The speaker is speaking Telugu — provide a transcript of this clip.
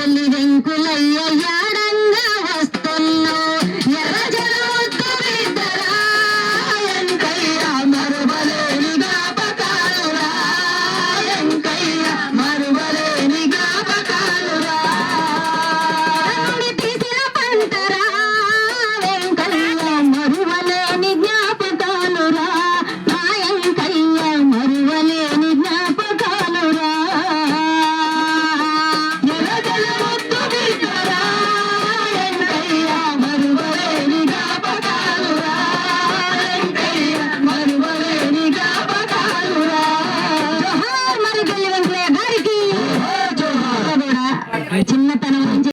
తల్లి వెంకులయ్యా చిన్నతనం నుంచి